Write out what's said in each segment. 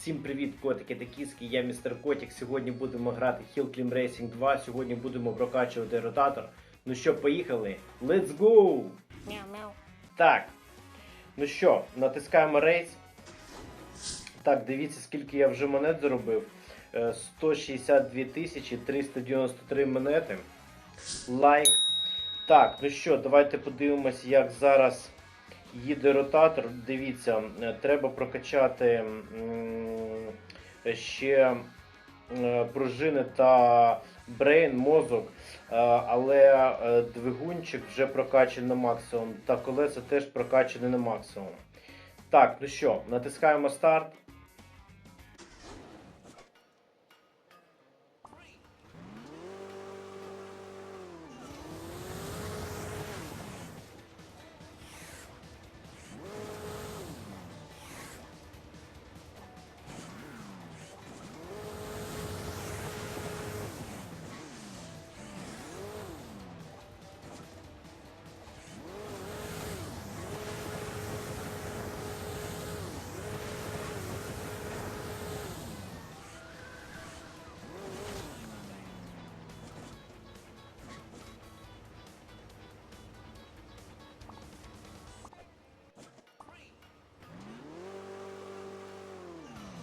Всім привіт, котики та кіски, я містер Котик. Сьогодні будемо грати Hill Climb Racing 2. Сьогодні будемо прокачувати ротатор. Ну що, поїхали? Let's go! Мяу-мяу. Так. Ну що, натискаємо рейс. Так, дивіться, скільки я вже монет заробив. Е, 162 тисячі 393 монети. Лайк. Так, ну що, давайте подивимось, як зараз їде ротатор. Дивіться, е, треба прокачати ще е, пружини та брейн, мозок, Е, але е, двигунчик вже прокачаний на максимум, та колеса теж прокачані на максимум. Так, ну що, натискаємо старт.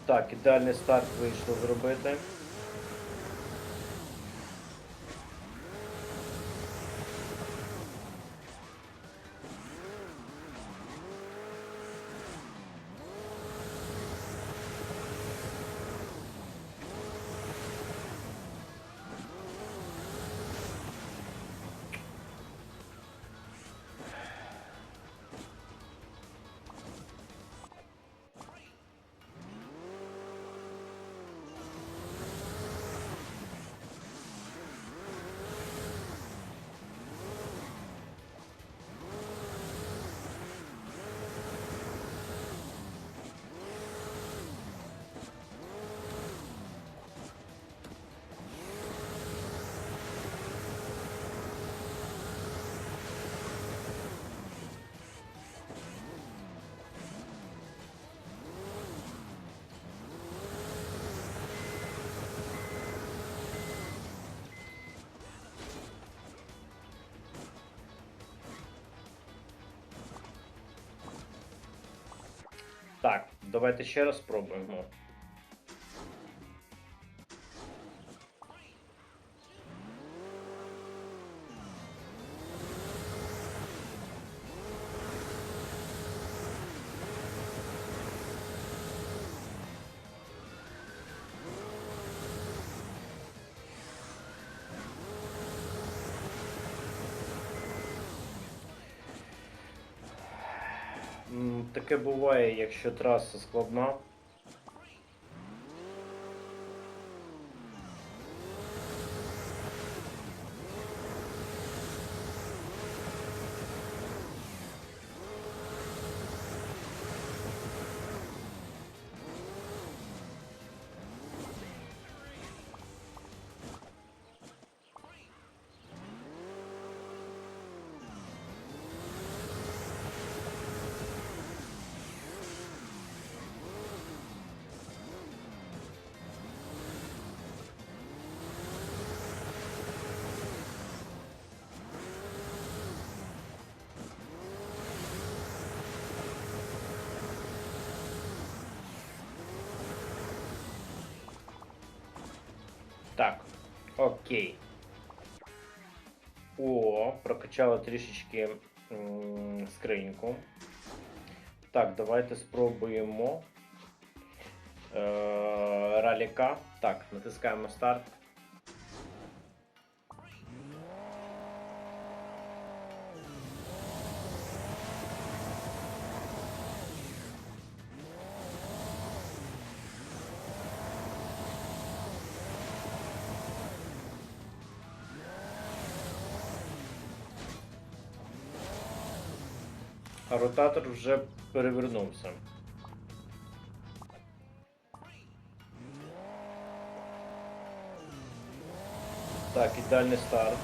Так, ідеальний старт вийшло зробити. Давайте ще раз спробуємо. Таке буває, якщо траса складна. Так, окей. О, прокачали трішечки м, скриньку. Так, давайте спробуємо. Е, раліка. Так, натискаємо старт. А ротатор вже перевернувся. Так, ідеальний старт.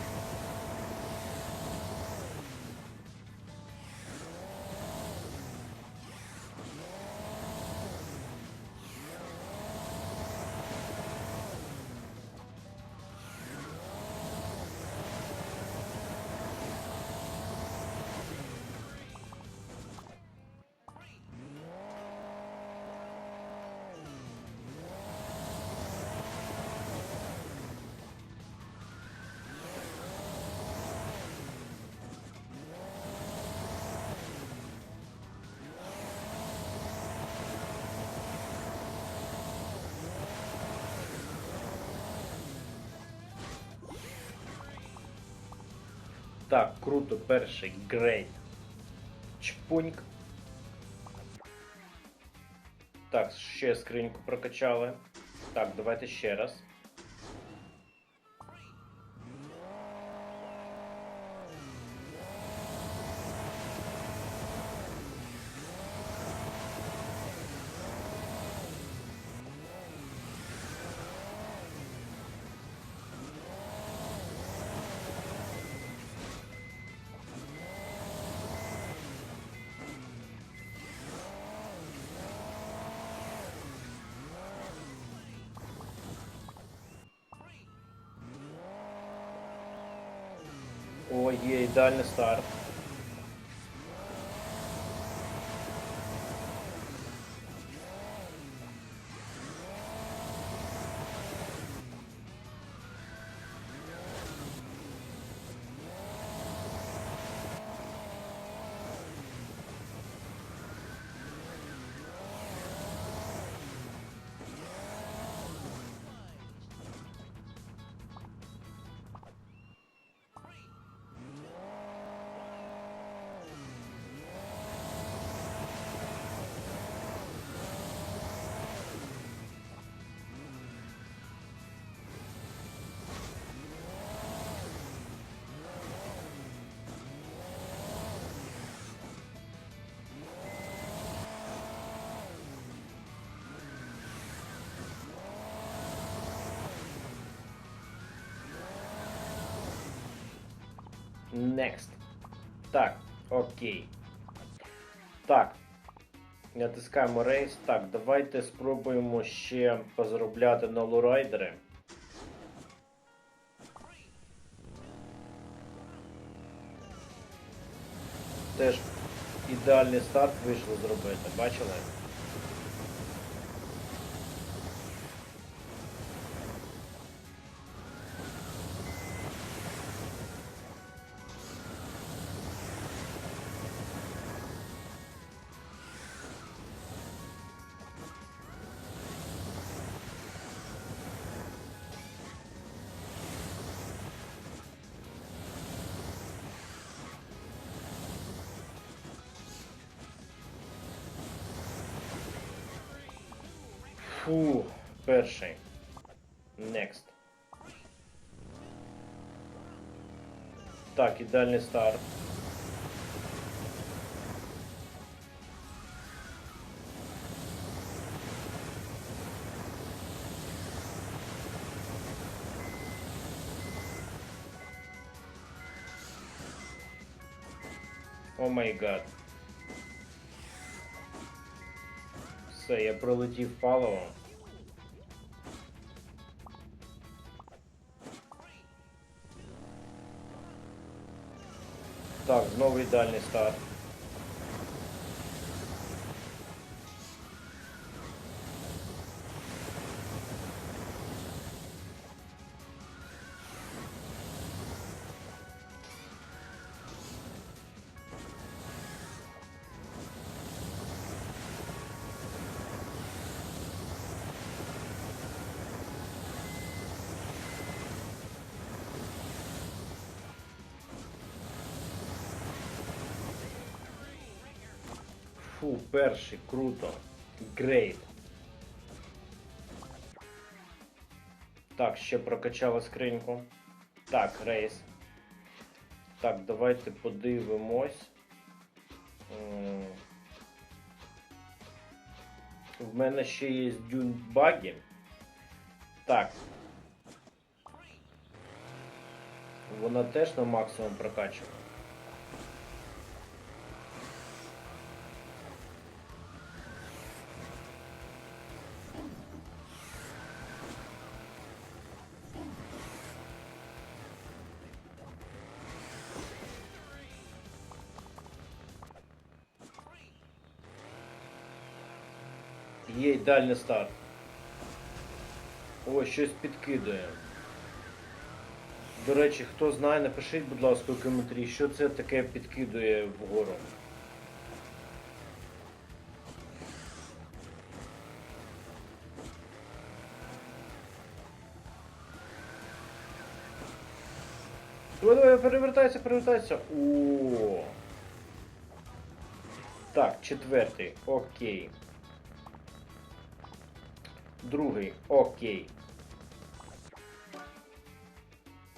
Так, круто, перший, грейт. Чпуньк. Так, ще скриньку прокачали. Так, давайте ще раз. Ідеальний старт. Next. Так, окей. Так. Натискаємо рейс. Так, давайте спробуємо ще позаробляти на лурайдери. Теж ідеальний старт вийшло зробити, бачили? Фу, перший. Next. Так, ідеальний старт. О май гад. Все, я пролетів паливо. Так, знову ідеальний старт. Фу, перший, круто. Грейт. Так, ще прокачали скриньку. Так, рейс. Так, давайте подивимось. В мене ще є дюнбаги. Так. Вона теж на максимум прокачує. Є ідеальний старт. О, щось підкидує. До речі, хто знає, напишіть, будь ласка, у коментарі, що це таке підкидує вгору. Давай, давай, перевертайся, перевертайся. О. Так, четвертий. Окей. Другий. Окей.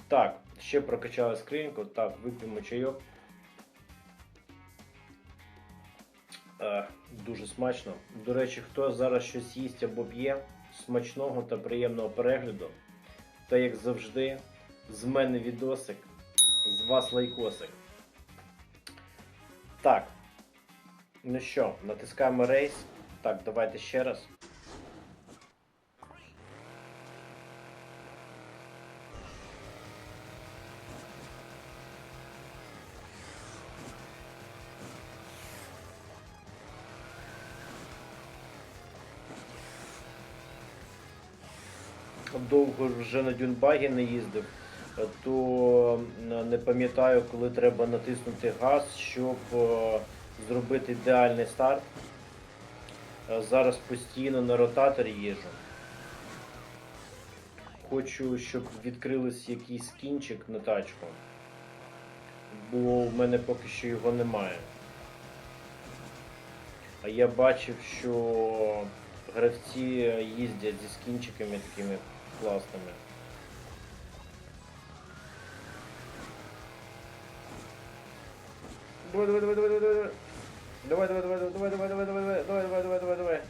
Так, ще прокачали скриньку. Так, вип'ємо чайок. Е, дуже смачно. До речі, хто зараз щось їсть або б'є, смачного та приємного перегляду. Та як завжди, з мене відосик, з вас лайкосик. Так. Ну що, натискаємо рейс. Так, давайте ще раз. Довго вже на дюнбагі не їздив, то не пам'ятаю, коли треба натиснути газ, щоб е, зробити ідеальний старт. Е, Зараз постійно на ротаторі їжджу. Хочу, щоб відкрились якийсь кінчик на тачку, бо в мене поки що його немає. А я бачив, що гравці їздять зі скінчиками такими класними. Давай, давай, давай, давай, давай, давай. Давай, давай, давай, давай, давай, давай, давай, давай, давай, давай, давай, давай,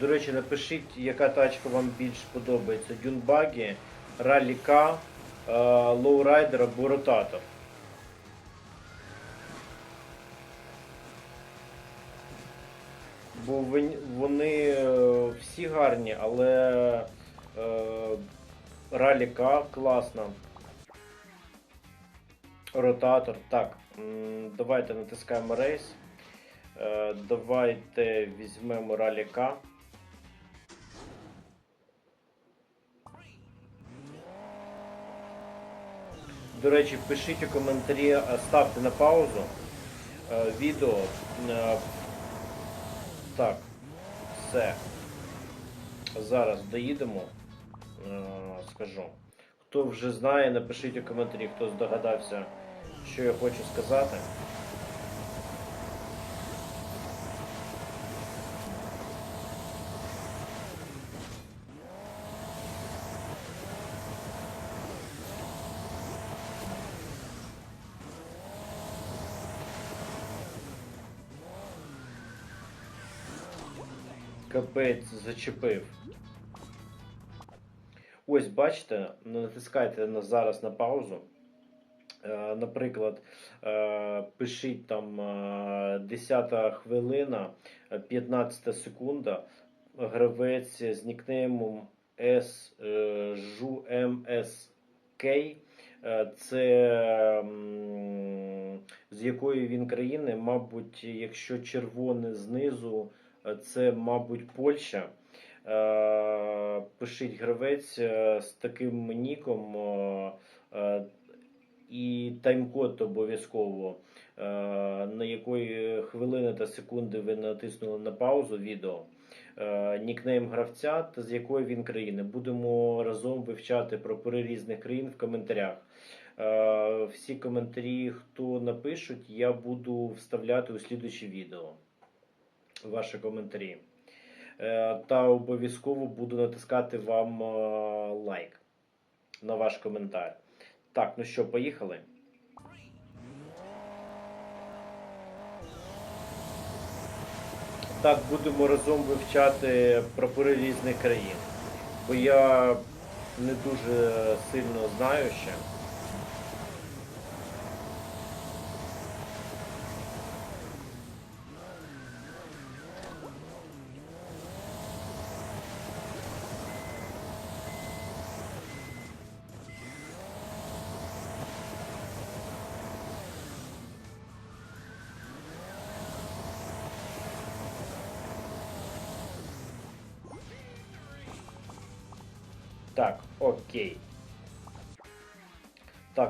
До речі, напишіть, яка тачка вам більш подобається. Дюнбагі, Ралі К, Лоурайдер або Ротатор. Бо вони е, всі гарні, але е, Ралі К класна. Ротатор. Так, давайте натискаємо рейс. Е, Давайте візьмемо Ралі К. До речі, пишіть у коментарі, е, ставте на паузу е, відео. Е, Так, все. Зараз доїдемо. Скажу. Хто вже знає, напишіть у коментарі, хто здогадався, що я хочу сказати. Капець зачепив. Ось, бачите, натискайте на зараз на паузу. Е, Наприклад, е, пишіть там е, 10 хвилина, е, 15 секунда. Гравець з нікнеймом SJUMSK. Е, Це з якої він країни, мабуть, якщо червоне знизу, це, мабуть, Польща. Е, Пишіть гравець е, з таким ніком е, і тайм-код обов'язково, на якої хвилини та секунди ви натиснули на паузу відео. Нікнейм гравця та з якої він країни. Будемо разом вивчати прапори різних країн в коментарях. Всі коментарі, хто напишуть, я буду вставляти у слідучі відео. Ваші коментарі. Е, Та обов'язково буду натискати вам е, лайк на ваш коментар. Так, ну що, поїхали? Так, будемо разом вивчати прапори різних країн. Бо я не дуже сильно знаю ще.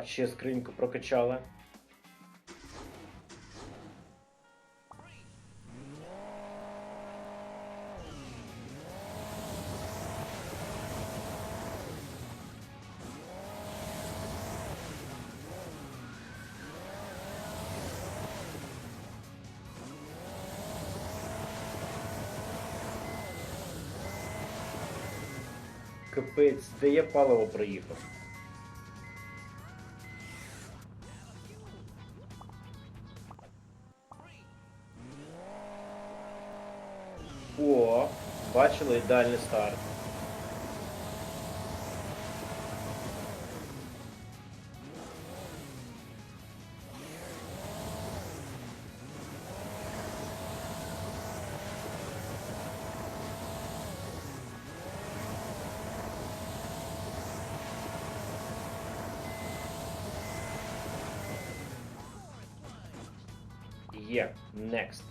Так, ще скриньку прокачали. Капець, де я паливо проїхав? Бачили ідеальний старт. Є, next.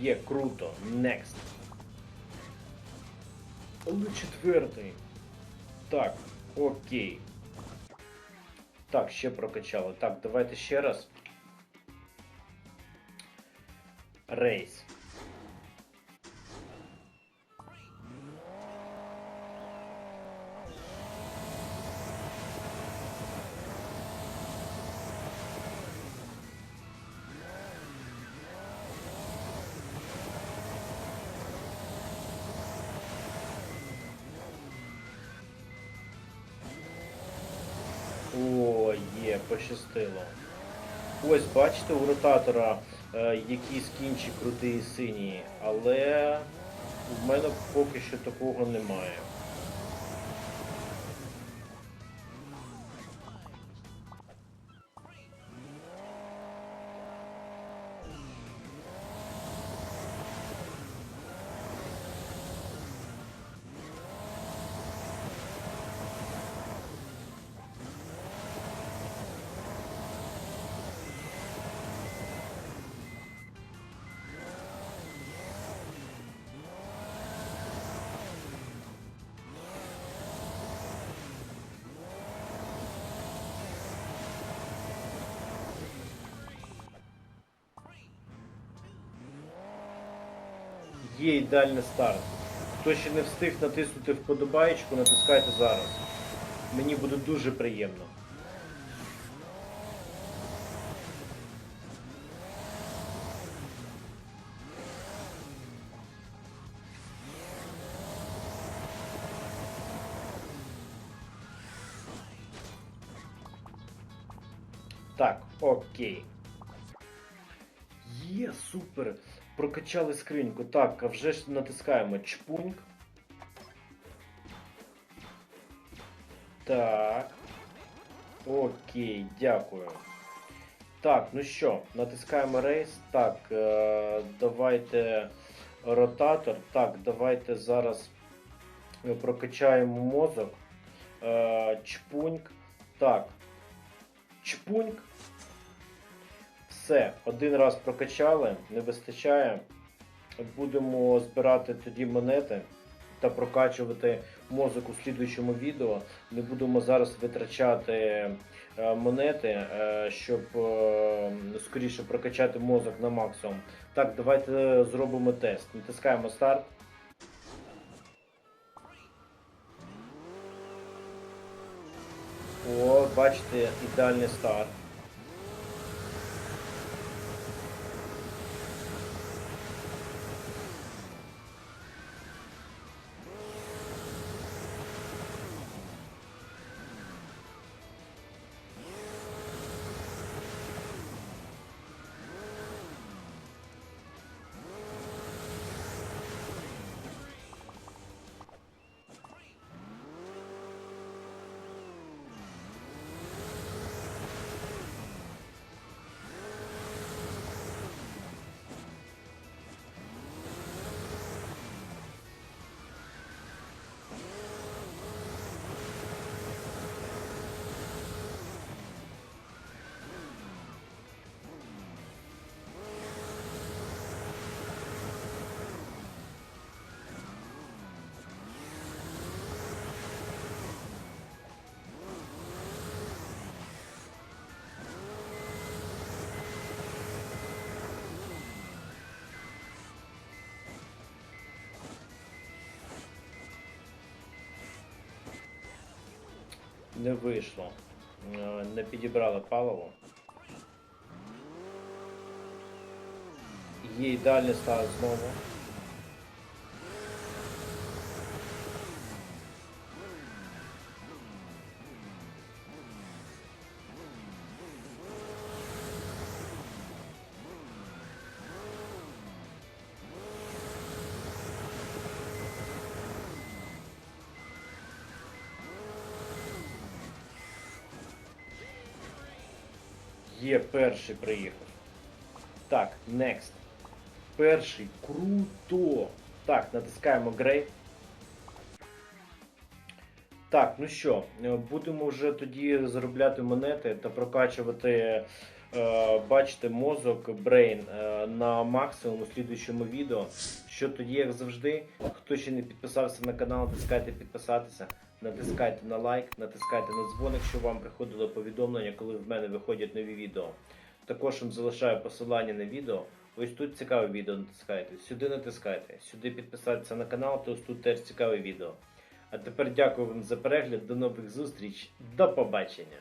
Є, круто. Next. Але четвертий. Так, окей. Так, ще прокачали. Так, давайте ще раз. Рейс. Бачите, у ротатора е, якийсь кінчик крутий і синій, але в мене поки що такого немає. Є ідеальний старт. Хто ще не встиг натиснути вподобаєчку, натискайте зараз. Мені буде дуже приємно. Прокачали скриньку. Так, вже ж натискаємо чпуньк. Так. Окей, дякую. Так, ну що, натискаємо рейс. Так, е, давайте ротатор. Так, давайте зараз прокачаємо мозок. Е, чпуньк. Так. Чпуньк. Все, один раз прокачали, не вистачає. Будемо збирати тоді монети та прокачувати мозок у слідуючому відео. Не будемо зараз витрачати е, монети, е, щоб е, скоріше прокачати мозок на максимум. Так, давайте зробимо тест. Натискаємо старт. О, бачите, ідеальний старт. Не вийшло. Е, Не підібрали паливо. Є далі стало знову. Є перший приїхав. Так, next. Перший. Круто. Так, натискаємо Grey. Так, ну що, е, будемо вже тоді заробляти монети та прокачувати, е, бачите, мозок, брейн е, на максимум у слідуючому відео. Що тоді, як завжди, хто ще не підписався на канал, натискайте підписатися, натискайте на лайк, натискайте на дзвоник, щоб вам приходило повідомлення, коли в мене виходять нові відео. Також вам залишаю посилання на відео. Ось тут цікаве відео натискайте, сюди натискайте, сюди підписатися на канал, то ось тут теж цікаве відео. А тепер дякую вам за перегляд, до нових зустріч, до побачення!